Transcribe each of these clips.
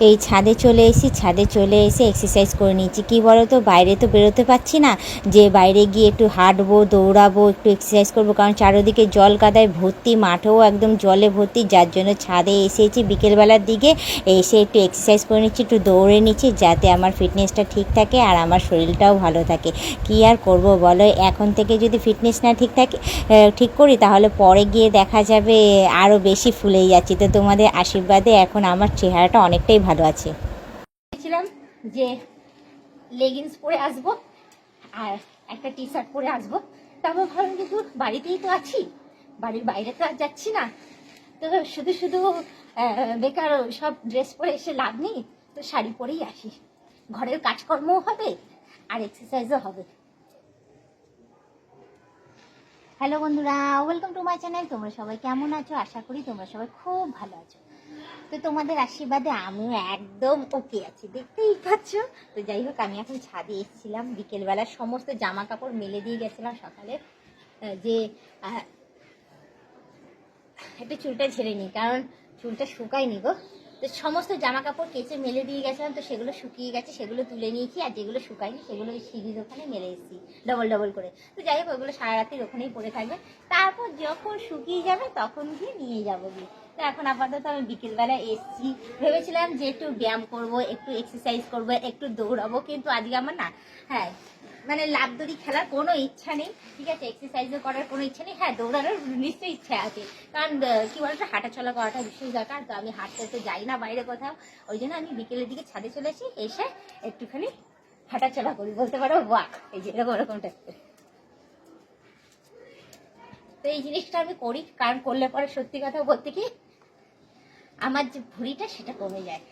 এই ছাদে চলে এসেছি ছাদে চলে এসে এক্সারসাইজ করে নিয়েছি। কী বলো তো বাইরে তো বেরোতে পারছি না। যে বাইরে গিয়ে একটু হাঁটবো, দৌড়াবো, একটু এক্সারসাইজ করব, কারণ চারোদিকে জল কাদায় ভর্তি, মাঠেও একদম জলে ভর্তি, যার জন্য ছাদে এসেছি। বিকেলবেলার দিকে এসে একটু এক্সারসাইজ করে নিচ্ছি, একটু দৌড়ে নিচ্ছি, যাতে আমার ফিটনেসটা ঠিক থাকে আর আমার শরীরটাও ভালো থাকে। কী আর করব বলো? এখন থেকে যদি ফিটনেস না ঠিক থাকে ঠিক করি, তাহলে পরে গিয়ে দেখা যাবে আরও বেশি ফুলেই যাচ্ছি। তো তোমাদের আশীর্বাদে এখন আমার চেহারাটা অনেকটাই ভালো আছে। ভেবেছিলাম যে লেগিংস পরে আসব আর একটা টি শার্ট পরে আসব। তারপর ভাবলাম দূর বাড়িতেই তো আছি। বাড়ির বাইরে তো আর যাচ্ছি না। তো শুধু শুধু বেকার সব ড্রেস পরে এসে লাভ নেই। তো শাড়ি পরেই আসি। ঘরের কাজকর্মও হবে আর এক্সারসাইজও হবে। হ্যালো বন্ধুরা ওয়েলকাম টু মাই চ্যানেল তোমরা সবাই কেমন আছো? আশা করি তোমরা সবাই খুব ভালো আছো। তো তোমাদের আশীর্বাদে আমিও একদম ওকে আছি। দেখতেই পাচ্ছ? তো যাই হোক, আমি এখন ছাদে এসেছিলাম। বিকেলবেলা সমস্ত জামা কাপড় মেলে দিয়ে গেছিলাম সকালে। যে একটু চুলটা ঝেড়ে নিই, কারণ চুলটা শুকায়নি গো। তো সমস্ত জামা কাপড় কেচে মেলে দিয়ে গেছিলাম, তো সেগুলো শুকিয়ে গেছে, সেগুলো তুলে নিয়েছি, আর যেগুলো শুকায়নি সেগুলো ওই সিঁড়ির ওখানে মেলে এসেছি ডবল ডবল করে। তো যাই হোক, ওগুলো সারা রাত্রির ওখানেই পড়ে থাকবে। তারপর যখন শুকিয়ে যাবে, তখন গিয়ে নিয়ে যাব গিয়ে। তো এখন আপাতত আমি বিকেলবেলা এসেছি। ভেবেছিলাম যে একটু ব্যায়াম করব, একটু এক্সারসাইজ করব, একটু দৌড়াবো, কিন্তু আজকে আমার না হ্যাঁ মানে লাভ দড়ি খেলার কোনো ইচ্ছা নেই, ঠিক আছে? এক্সারসাইজও করার কোনো ইচ্ছা নেই হ্যাঁ দৌড়ানোর নিশ্চয়ই ইচ্ছা আছে। কারণ কি বলতো হাঁটা চলা করাটা ভীষণ দরকার, তো আমি হাঁটতে তো যাই না বাইরে কোথাও। ওই জন্য আমি বিকেলের দিকে ছাদে চলে আসি এসে একটুখানি হাঁটা চলা করি, বলতে পারো ওয়াক এই যে এরকম এরকম টাইপের তো এই জিনিসটা আমি করি, কারণ করলে পরে সত্যি কথা বলতে কি আমার যে ভুঁড়িটা সেটা কমে যায়।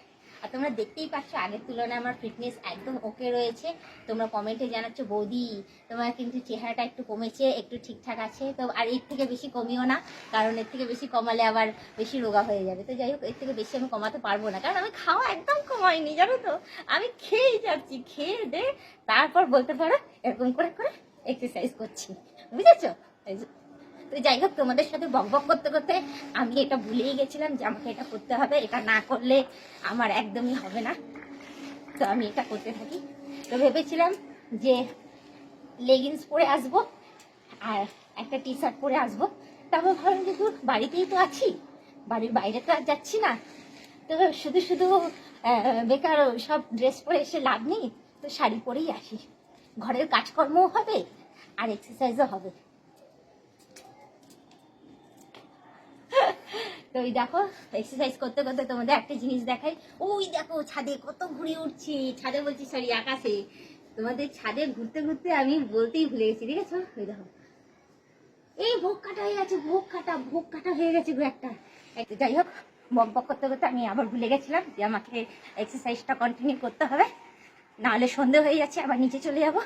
আর তোমরা দেখতেই পাচ্ছ, আগের তুলনায় আমার ফিটনেস একদম ওকে রয়েছে। তোমরা কমেন্টে জানাচ্ছ, বৌদি, তোমার কিন্তু চেহারাটা একটু কমেছে, একটু ঠিকঠাক আছে। তো আর এর থেকে বেশি কমিও না, কারণ এর থেকে বেশি কমালে আবার বেশি রোগা হয়ে যাবে। তো যাই হোক, এর থেকে বেশি আমি কমাতে পারব না, কারণ আমি খাওয়া একদম কমাইনি, জানো তো? আমি খেয়েই যাচ্ছি, খেয়ে দে, তারপর বলতে পারো, এরকম করে করে এক্সারসাইজ করছি। বুঝেছ? তো যাই হোক, তোমাদের সাথে বক বক করতে করতে আমি এটা ভুলেই গেছিলাম যে আমাকে এটা করতে হবে। এটা না করলে আমার একদমই হবে না। তো আমি এটা করতে থাকি। তো ভেবেছিলাম যে লেগিংস পরে আসব আর একটা টি শার্ট পরে আসব। তারপর ভাবলাম যে দূর বাড়িতেই তো আছি। বাড়ির বাইরে তো আর যাচ্ছি না। তো শুধু শুধু বেকার সব ড্রেস পরে এসে লাভ নেই। তো শাড়ি পরেই আসি। ঘরের কাজকর্মও হবে আর এক্সারসাইজও হবে। তো ওই দেখো এক্সারসাইজ করতে করতে তোমাদের একটা জিনিস দেখাই। ওই দেখো, ছাদে কত ঘুরে উঠছি। ছাদে বলছি, সরি, আকাশে। তোমাদের ছাদে ঘুরতে ঘুরতে আমি বলতেই ভুলে গেছি, ঠিক আছে? ওই দেখো। এই ভোগ কাটা হয়ে গেছে, ভোগ কাটা ভোগ কাটা হয়ে গেছে একটা। যাই হোক, বক বক করতে করতে আমি আবার ভুলে গেছিলাম যে আমাকে এক্সারসাইজটা কন্টিনিউ করতে হবে। নাহলে সন্ধে হয়ে যাচ্ছে, আবার নিচে চলে যাব।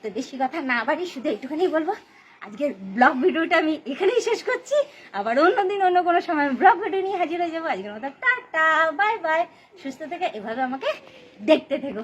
তো বেশি কথা না বাড়ি শুধু একটুখানি বলব। আজকের ব্লগ ভিডিওটা আমি এখানেই শেষ করছি। আবার অন্যদিন অন্য কোনো সময় ব্লগ ভিডিও নিয়ে হাজির হয়ে যাব। আজকের মতো টাটা বাই বাই সুস্থ থেকে এভাবে আমাকে দেখতে থেকো।